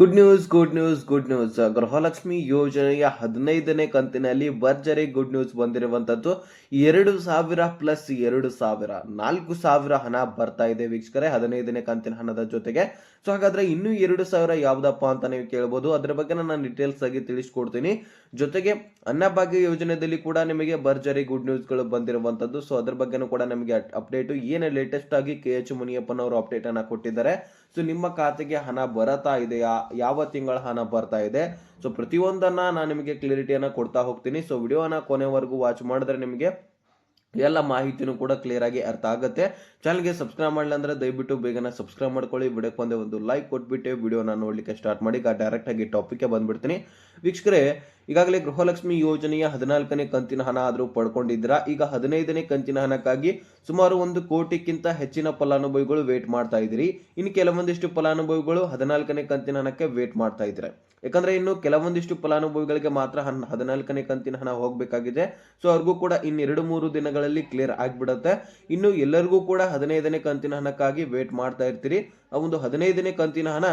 Good news good news good news Gruhalakshmi ಯೋಜನೆಯ ಹದಿನೈದನೇ ಕಂತಿನಲ್ಲಿ ಭರ್ಜರಿ ಗುಡ್ ನ್ಯೂಸ್ ಬಂದಿರುವಂತದ್ದು. ಎರಡು ಸಾವಿರ ಪ್ಲಸ್ ಎರಡು ಸಾವಿರ, ನಾಲ್ಕು ಸಾವಿರ ಹಣ ಬರ್ತಾ ಇದೆ ವೀಕ್ಷಕರೇ ಹದಿನೈದನೇ ಕಂತಿನ ಹಣದ ಜೊತೆಗೆ. ಸೊ ಹಾಗಾದ್ರೆ ಇನ್ನೂ ಎರಡು ಸಾವಿರ ಯಾವ್ದಪ್ಪ ಅಂತ ನೀವು ಕೇಳ್ಬೋದು. ಅದ್ರ ಬಗ್ಗೆ ನಾನು ಡೀಟೇಲ್ಸ್ ಆಗಿ ತಿಳಿಸ್ಕೊಡ್ತೀನಿ. ಜೊತೆಗೆ ಅನ್ನಭಾಗ್ಯ ಯೋಜನೆಯಲ್ಲಿ ಕೂಡ ನಿಮಗೆ ಭರ್ಜರಿ ಗುಡ್ ನ್ಯೂಸ್ಗಳು ಬಂದಿರುವಂತದ್ದು. ಸೊ ಅದ್ರ ಬಗ್ಗೆನೂ ಕೂಡ ನಮಗೆ ಅಪ್ಡೇಟ್ ಏನು ಲೇಟೆಸ್ಟ್ ಆಗಿ ಕೆ ಎಚ್ ಮುನಿಯಪ್ಪನವರು ಅಪ್ಡೇಟ್ ಅನ್ನ ಕೊಟ್ಟಿದ್ದಾರೆ. ಸೊ ನಿಮ್ಮ ಖಾತೆಗೆ ಹಣ ಬರತಾ ಇದೆಯಾ? ಯಾವ ತಿಂಗಳ ಹಣ ಬರ್ತಾ ಇದೆ? ಸೊ ಪ್ರತಿಯೊಂದನ್ನ ನಾನು ನಿಮಗೆ ಕ್ಲಿಯರಿಟಿಯನ್ನು ಕೊಡ್ತಾ ಹೋಗ್ತೀನಿ. ಸೊ ವಿಡಿಯೋನ ಕೊನೆವರೆಗೂ ವಾಚ್ ಮಾಡಿದ್ರೆ ನಿಮಗೆ ಎಲ್ಲ ಮಾಹಿತಿನೂ ಕೂಡ ಕ್ಲಿಯರ್ ಆಗಿ ಅರ್ಥ ಆಗುತ್ತೆ. ಚಾನಲ್ಗೆ ಸಬ್ಸ್ಕ್ರೈಬ್ ಮಾಡಲಿಲ್ಲ ಅಂದ್ರೆ ದಯವಿಟ್ಟು ಬೇಗನೆ ಸಬ್ಸ್ಕ್ರೈಬ್ ಮಾಡ್ಕೊಳ್ಳಿ. ವಿಡಿಯೋಕ್ಕೆ ಒಂದೇ ಒಂದು ಲೈಕ್ ಕೊಟ್ಬಿಟ್ಟು ವಿಡಿಯೋನ ನೋಡಲಿಕ್ಕೆ ಸ್ಟಾರ್ಟ್ ಮಾಡಿ. ಈಗ ಡೈರೆಕ್ಟ್ ಆಗಿ ಟಾಪಿಕ್ಗೆ ಬಂದ್ಬಿಡ್ತೀನಿ. ವೀಕ್ಷಕರೇ ಈಗಾಗಲೇ ಗೃಹಲಕ್ಷ್ಮಿ ಯೋಜನೆಯ ಹದಿನಾಲ್ಕನೇ ಕಂತಿನ ಹಣ ಆದರೂ ಪಡ್ಕೊಂಡಿದ್ದೀರಾ? ಈಗ ಹದಿನೈದನೇ ಕಂತಿನ ಹಣಕ್ಕಾಗಿ ಸುಮಾರು ಒಂದು ಕೋಟಿಗಿಂತ ಹೆಚ್ಚಿನ ಫಲಾನುಭವಿಗಳು ವೇಟ್ ಮಾಡ್ತಾ ಇದ್ದೀರಿ. ಇನ್ನು ಕೆಲವೊಂದಿಷ್ಟು ಫಲಾನುಭವಿಗಳು ಹದಿನಾಲ್ಕನೇ ಕಂತಿನ ಹಣಕ್ಕೆ ವೇಟ್ ಮಾಡ್ತಾ ಇದ್ದಾರೆ. ಯಾಕಂದ್ರೆ ಇನ್ನು ಕೆಲವೊಂದಿಷ್ಟು ಫಲಾನುಭವಿಗಳಿಗೆ ಮಾತ್ರ ಹದಿನಾಲ್ಕನೇ ಕಂತಿನ ಹಣ ಹೋಗಬೇಕಾಗಿದೆ. ಸೊ ಅವ್ರಿಗೂ ಕೂಡ ಇನ್ನೆರಡು ಮೂರು ದಿನಗಳಲ್ಲಿ ಕ್ಲಿಯರ್ ಆಗಿಬಿಡುತ್ತೆ. ಇನ್ನು ಎಲ್ಲರಿಗೂ ಕೂಡ ಹದಿನೈದನೇ ಕಂತಿನ ಹಣಕ್ಕಾಗಿ ವೇಟ್ ಮಾಡ್ತಾ ಇರ್ತೀರಿ. ಆ ಒಂದು ಹದಿನೈದನೇ ಕಂತಿನ ಹಣ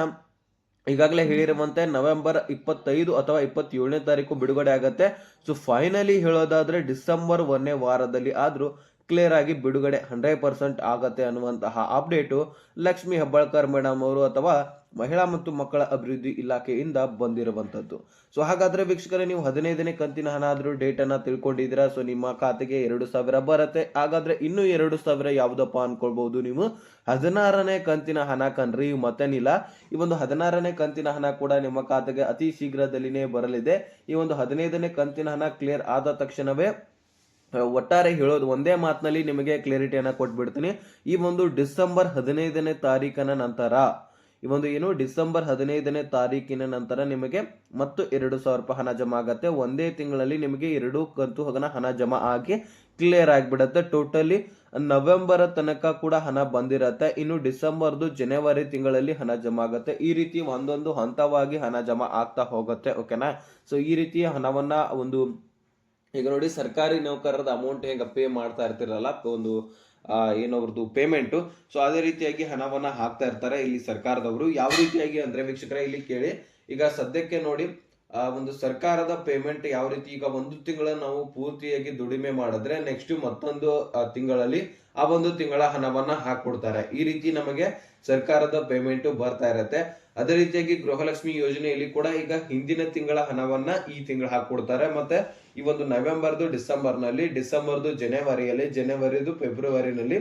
ಈಗಾಗಲೇ ಹೇಳಿರುವಂತೆ ನವೆಂಬರ್ ಇಪ್ಪತ್ತೈದು ಅಥವಾ ಇಪ್ಪತ್ತೇಳನೇ ತಾರೀಕು ಬಿಡುಗಡೆ ಆಗುತ್ತೆ. ಸೊ ಫೈನಲಿ ಹೇಳೋದಾದ್ರೆ ಡಿಸೆಂಬರ್ ಒಂದನೇ ವಾರದಲ್ಲಿ ಆದ್ರೂ ಕ್ಲಿಯರ್ ಆಗಿ ಬಿಡುಗಡೆ ಹಂಡ್ರೆಡ್ ಪರ್ಸೆಂಟ್ ಆಗತ್ತೆ ಅನ್ನುವಂತಹ ಅಪ್ಡೇಟು ಲಕ್ಷ್ಮಿ ಹೆಬ್ಬಾಳ್ಕರ್ ಮೇಡಮ್ ಅವರು ಅಥವಾ ಮಹಿಳಾ ಮತ್ತು ಮಕ್ಕಳ ಅಭಿವೃದ್ಧಿ ಇಲಾಖೆಯಿಂದ ಬಂದಿರುವಂತದ್ದು. ಸೊ ಹಾಗಾದ್ರೆ ವೀಕ್ಷಕರೇ, ನೀವು ಹದಿನೈದನೇ ಕಂತಿನ ಹಣ ಆದ್ರೂ ಡೇಟನ್ನು ತಿಳ್ಕೊಂಡಿದ್ದೀರಾ? ಸೊ ನಿಮ್ಮ ಖಾತೆಗೆ ಎರಡು ಸಾವಿರ ಬರುತ್ತೆ. ಹಾಗಾದ್ರೆ ಇನ್ನೂ ಎರಡು ಸಾವಿರ ಯಾವುದಪ್ಪ ಅನ್ಕೊಳ್ಬಹುದು ನೀವು? ಹದಿನಾರನೇ ಕಂತಿನ ಹಣ ಕಣ್ರಿ ಮತ್ತೇನಿಲ್ಲ ಈ ಒಂದು ಹದಿನಾರನೇ ಕಂತಿನ ಹಣ ಕೂಡ ನಿಮ್ಮ ಖಾತೆಗೆ ಅತಿ ಶೀಘ್ರದಲ್ಲಿನೇ ಬರಲಿದೆ. ಈ ಒಂದು ಹದಿನೈದನೇ ಕಂತಿನ ಹಣ ಕ್ಲಿಯರ್ ಆದ ತಕ್ಷಣವೇ ಒಟ್ಟಾರೆ ಹೇಳೋದು ಒಂದೇ ಮಾತಿನಲ್ಲಿ ನಿಮಗೆ ಕ್ಲಿಯರಿಟಿಯನ್ನು ಕೊಟ್ಬಿಡ್ತೀನಿ. ಈ ಒಂದು ಡಿಸೆಂಬರ್ ಹದಿನೈದನೇ ತಾರೀಕಿನ ನಂತರ, ಈ ಒಂದು ಏನು, ಡಿಸೆಂಬರ್ ಹದಿನೈದನೇ ತಾರೀಕಿನ ನಂತರ ನಿಮಗೆ ಮತ್ತು ಎರಡು ಸಾವಿರ ರೂಪಾಯಿ ಹಣ ಜಮಾ ಆಗುತ್ತೆ. ಒಂದೇ ತಿಂಗಳಲ್ಲಿ ನಿಮಗೆ ಎರಡು ಕಂತು ಹಗನ ಹಣ ಜಮಾ ಆಗಿ ಕ್ಲಿಯರ್ ಆಗಿಬಿಡತ್ತೆ. ಟೋಟಲಿ ನವೆಂಬರ್ ತನಕ ಕೂಡ ಹಣ ಬಂದಿರತ್ತೆ. ಇನ್ನು ಡಿಸೆಂಬರ್ದು ಜನವರಿ ತಿಂಗಳಲ್ಲಿ ಹಣ ಜಮಾ ಆಗುತ್ತೆ. ಈ ರೀತಿ ಒಂದೊಂದು ಹಂತವಾಗಿ ಹಣ ಜಮಾ ಆಗ್ತಾ ಹೋಗುತ್ತೆ ಓಕೆನಾ ಸೊ ಈ ರೀತಿಯ ಹಣವನ್ನ ಒಂದು ಈಗ ನೋಡಿ ಸರ್ಕಾರಿ ನೌಕರರದ ಅಮೌಂಟ್ ಹೆಂಗೆ ಪೇ ಮಾಡ್ತಾ ಇರ್ತಿರಲ್ಲ ಒಂದು ಆ, ಏನು ಅವ್ರದ್ದು ಪೇಮೆಂಟ್ ಸೊ ಅದೇ ರೀತಿಯಾಗಿ ಹಣವನ್ನ ಹಾಕ್ತಾ ಇರ್ತಾರೆ ಇಲ್ಲಿ ಸರ್ಕಾರದವರು. ಯಾವ ರೀತಿಯಾಗಿ ಅಂದ್ರೆ ವೀಕ್ಷಕರ ಇಲ್ಲಿ ಕೇಳಿ. ಈಗ ಸದ್ಯಕ್ಕೆ ನೋಡಿ ಆ ಒಂದು ಸರ್ಕಾರದ ಪೇಮೆಂಟ್ ಯಾವ ರೀತಿ, ಈಗ ಒಂದು ತಿಂಗಳ ನಾವು ಪೂರ್ತಿಯಾಗಿ ದುಡಿಮೆ ಮಾಡಿದ್ರೆ ನೆಕ್ಸ್ಟ್ ಮತ್ತೊಂದು ತಿಂಗಳಲ್ಲಿ ಆ ಒಂದು ತಿಂಗಳ ಹಣವನ್ನ ಹಾಕೊಡ್ತಾರೆ ಈ ರೀತಿ ನಮಗೆ ಸರ್ಕಾರದ ಪೇಮೆಂಟ್ ಬರ್ತಾ ಇರತ್ತೆ. ಅದೇ ರೀತಿಯಾಗಿ ಗೃಹಲಕ್ಷ್ಮಿ ಯೋಜನೆಯಲ್ಲಿ ಕೂಡ ಈಗ ಹಿಂದಿನ ತಿಂಗಳ ಹಣವನ್ನ ಈ ತಿಂಗಳು ಹಾಕೊಡ್ತಾರೆ ಮತ್ತೆ ಈ ಒಂದು ನವೆಂಬರ್ದು ಡಿಸೆಂಬರ್ನಲ್ಲಿ, ಡಿಸೆಂಬರ್ದು ಜನವರಿಯಲ್ಲಿ, ಜನವರಿದು ಫೆಬ್ರವರಿನಲ್ಲಿ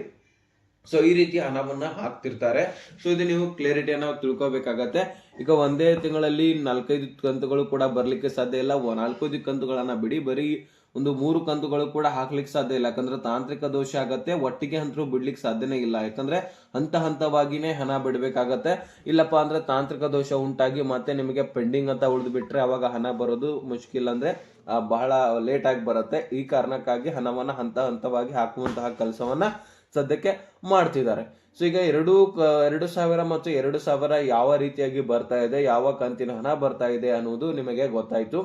ಸೊ ಈ ರೀತಿ ಹಣವನ್ನ ಹಾಕ್ತಿರ್ತಾರೆ. ಸೊ ಇದು ನೀವು ಕ್ಲಿಯರಿಟಿಯನ್ನ ತಿಳ್ಕೊಬೇಕಾಗತ್ತೆ. ಈಗ ಒಂದೇ ತಿಂಗಳಲ್ಲಿ ನಾಲ್ಕೈದು ಕಂತುಗಳು ಕೂಡ ಬರ್ಲಿಕ್ಕೆ ಸಾಧ್ಯ ಇಲ್ಲ. ನಾಲ್ಕೈದು ಕಂತುಗಳನ್ನ ಬಿಡಿ. ಬರೀ ಒಂದು ಮೂರು ಕಂತುಗಳು ಕೂಡ ಹಾಕ್ಲಿಕ್ಕೆ ಸಾಧ್ಯ ಇಲ್ಲ. ಯಾಕಂದ್ರೆ ತಾಂತ್ರಿಕ ದೋಷ ಆಗತ್ತೆ. ಒಟ್ಟಿಗೆ ಅಂತೂ ಬಿಡ್ಲಿಕ್ಕೆ ಸಾಧ್ಯನೇ ಇಲ್ಲ. ಯಾಕಂದ್ರೆ ಹಂತ ಹಂತವಾಗಿನೇ ಹಣ ಬಿಡ್ಬೇಕಾಗತ್ತೆ. ಇಲ್ಲಪ್ಪ ಅಂದ್ರೆ ತಾಂತ್ರಿಕ ದೋಷ ಉಂಟಾಗಿ ಮತ್ತೆ ನಿಮಗೆ ಪೆಂಡಿಂಗ್ ಅಂತ ಉಳಿದು ಬಿಟ್ರೆ ಅವಾಗ ಹಣ ಬರೋದು ಮುಷ್ಕಿಲ್ ಅಂದ್ರೆ ಬಹಳ ಲೇಟ್ ಆಗಿ ಬರುತ್ತೆ. ಈ ಕಾರಣಕ್ಕಾಗಿ ಹಣವನ್ನ ಹಂತ ಹಂತವಾಗಿ ಹಾಕುವಂತಹ ಕೆಲಸವನ್ನ ಸದ್ಯಕ್ಕೆ ಮಾಡ್ತಿದ್ದಾರೆ. ಸೊ ಈಗ ಎರಡು ಎರಡು ಸಾವಿರ ಮತ್ತು ಎರಡು ಸಾವಿರ ಯಾವ ರೀತಿಯಾಗಿ ಬರ್ತಾ ಇದೆ, ಯಾವ ಕಂತಿನ ಹಣ ಬರ್ತಾ ಇದೆ ಅನ್ನೋದು ನಿಮಗೆ ಗೊತ್ತಾಯ್ತು.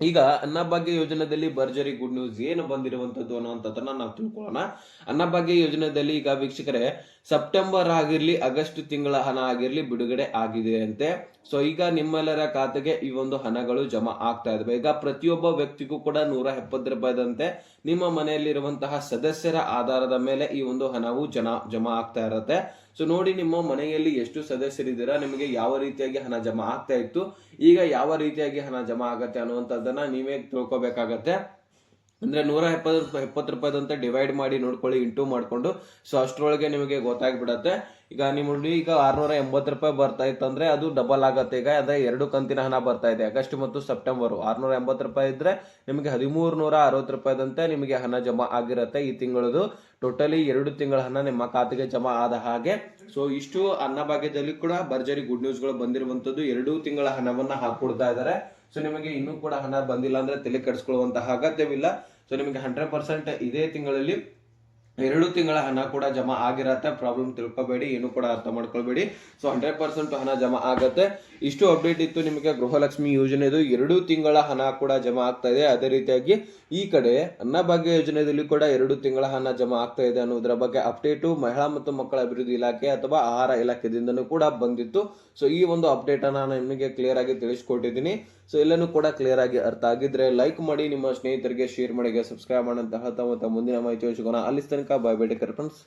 ಈಗ ಅನ್ನಭಾಗ್ಯ ಯೋಜನೆಯಲ್ಲಿ ಭರ್ಜರಿ ಗುಡ್ ನ್ಯೂಸ್ ಏನು ಬಂದಿರುವಂತದ್ದು ಅನ್ನೋಂಥದ್ದನ್ನ ನಾವು ತಿಳ್ಕೊಳ್ಳೋಣ. ಅನ್ನಭಾಗ್ಯ ಯೋಜನೆಯಲ್ಲಿ ಈಗ ವೀಕ್ಷಕರೇ ಸೆಪ್ಟೆಂಬರ್ ಆಗಿರಲಿ, ಆಗಸ್ಟ್ ತಿಂಗಳ ಹಣ ಆಗಿರಲಿ ಬಿಡುಗಡೆ ಆಗಿದೆ ಅಂತೆ. ಸೊ ಈಗ ನಿಮ್ಮೆಲ್ಲರ ಖಾತೆಗೆ ಈ ಒಂದು ಹಣಗಳು ಜಮಾ ಆಗ್ತಾ ಇದಾವೆ. ಈಗ ಪ್ರತಿಯೊಬ್ಬ ವ್ಯಕ್ತಿಗೂ ಕೂಡ ನೂರ ಎಪ್ಪತ್ತು ರೂಪಾಯಿದಂತೆ ನಿಮ್ಮ ಮನೆಯಲ್ಲಿರುವಂತಹ ಸದಸ್ಯರ ಆಧಾರದ ಮೇಲೆ ಈ ಒಂದು ಹಣವು ಜನ, ಜಮಾ ಆಗ್ತಾ ಇರತ್ತೆ. ಸೊ ನೋಡಿ ನಿಮ್ಮ ಮನೆಯಲ್ಲಿ ಎಷ್ಟು ಸದಸ್ಯರಿದ್ದೀರಾ, ನಿಮಗೆ ಯಾವ ರೀತಿಯಾಗಿ ಹಣ ಜಮಾ ಆಗ್ತಾ ಇತ್ತು, ಈಗ ಯಾವ ರೀತಿಯಾಗಿ ಹಣ ಜಮಾ ಆಗತ್ತೆ ಅನ್ನುವಂಥದ್ದನ್ನ ನೀವೇ ತಿಳ್ಕೊಬೇಕಾಗತ್ತೆ. ಅಂದ್ರೆ ನೂರ ಎಪ್ಪತ್ತು ಎಪ್ಪತ್ತು ರೂಪಾಯಿದಂತ ಡಿವೈಡ್ ಮಾಡಿ ನೋಡ್ಕೊಳ್ಳಿ, ಇಂಟು ಮಾಡ್ಕೊಂಡು. ಸೊ ಅಷ್ಟರೊಳಗೆ ನಿಮಗೆ ಗೊತ್ತಾಗ್ಬಿಡತ್ತೆ. ಈಗ ನಿಮ್ಮಲ್ಲಿ ಈಗ ಆರ್ನೂರ ಎಂಬತ್ತು ರೂಪಾಯಿ ಬರ್ತಾ ಇತ್ತಂದ್ರೆ ಅದು ಡಬಲ್ ಆಗತ್ತೆ. ಈಗ ಅದೇ ಎರಡು ಕಂತಿನ ಹಣ ಬರ್ತಾ ಇದೆ. ಆಗಸ್ಟ್ ಮತ್ತು ಸೆಪ್ಟೆಂಬರ್ ಆರ್ನೂರ ಎಂಬತ್ತು ರೂಪಾಯಿ ಇದ್ರೆ ನಿಮಗೆ ಹದಿಮೂರು ನೂರ ಅರವತ್ತು ರೂಪಾಯಿದಂತೆ ನಿಮಗೆ ಹಣ ಜಮಾ ಆಗಿರುತ್ತೆ ಈ ತಿಂಗಳದು. ಟೋಟಲಿ ಎರಡು ತಿಂಗಳ ಹಣ ನಿಮ್ಮ ಖಾತೆಗೆ ಜಮಾ ಆದ ಹಾಗೆ. ಸೊ ಇಷ್ಟು ಅನ್ನಭಾಗ್ಯದಲ್ಲಿ ಕೂಡ ಭರ್ಜರಿ ಗುಡ್ ನ್ಯೂಸ್ಗಳು ಬಂದಿರುವಂತದ್ದು ಎರಡು ತಿಂಗಳ ಹಣವನ್ನ ಹಾಕೊಡ್ತಾ ಇದ್ದಾರೆ ಸೊ ನಿಮಗೆ ಇನ್ನೂ ಕೂಡ ಹಣ ಬಂದಿಲ್ಲ ಅಂದ್ರೆ ತಲೆ ಕೆಡಿಸ್ಕೊಳ್ಳುವಂತಹ ಅಗತ್ಯವಿಲ್ಲ. ಸೊ ನಿಮಗೆ ಹಂಡ್ರೆಡ್ ಪರ್ಸೆಂಟ್ ಇದೇ ತಿಂಗಳಲ್ಲಿ ಎರಡು ತಿಂಗಳ ಹಣ ಕೂಡ ಜಮಾ ಆಗಿರತ್ತೆ. ಪ್ರಾಬ್ಲಮ್ ತಿಳ್ಕೊಬೇಡಿ, ಏನು ಕೂಡ ಅರ್ಥ ಮಾಡ್ಕೊಳ್ಬೇಡಿ. ಸೊ ಹಂಡ್ರೆಡ್ ಪರ್ಸೆಂಟ್ ಹಣ ಜಮಾ ಆಗತ್ತೆ. ಇಷ್ಟು ಅಪ್ಡೇಟ್ ಇತ್ತು ನಿಮಗೆ. ಗೃಹಲಕ್ಷ್ಮಿ ಯೋಜನೆದು ಎರಡು ತಿಂಗಳ ಹಣ ಕೂಡ ಜಮಾ ಆಗ್ತಾ ಇದೆ. ಅದೇ ರೀತಿಯಾಗಿ ಈ ಕಡೆ ಅನ್ನಭಾಗ್ಯ ಯೋಜನೆಯಲ್ಲಿ ಕೂಡ ಎರಡು ತಿಂಗಳ ಹಣ ಜಮಾ ಆಗ್ತಾ ಇದೆ ಅನ್ನೋದರ ಬಗ್ಗೆ ಅಪ್ಡೇಟು ಮಹಿಳಾ ಮತ್ತು ಮಕ್ಕಳ ಅಭಿವೃದ್ಧಿ ಇಲಾಖೆ ಅಥವಾ ಆಹಾರ ಇಲಾಖೆದಿಂದನೂ ಕೂಡ ಬಂದಿತ್ತು. ಸೊ ಈ ಒಂದು ಅಪ್ಡೇಟ್ ಅನ್ನ ನಾನು ನಿಮಗೆ ಕ್ಲಿಯರ್ ಆಗಿ ತಿಳಿಸ್ಕೊಟ್ಟಿದ್ದೀನಿ. ಸೊ ಎಲ್ಲನೂ ಕೂಡ ಕ್ಲಿಯರ್ ಆಗಿ ಅರ್ಥ ಆಗಿದ್ರೆ ಲೈಕ್ ಮಾಡಿ, ನಿಮ್ಮ ಸ್ನೇಹಿತರಿಗೆ ಶೇರ್ ಮಾಡಿ ಸಬ್ಸ್ಕ್ರೈಬ್ ಮಾಡಂತ ಹೇಳ್ತಾ ಮುಂದಿನ ಮಾಹಿತಿ ಯೋಚಿಸೋಣ ಅಲ್ಲಿ ತನಕ का बायोमेट्रिक रेफरेंस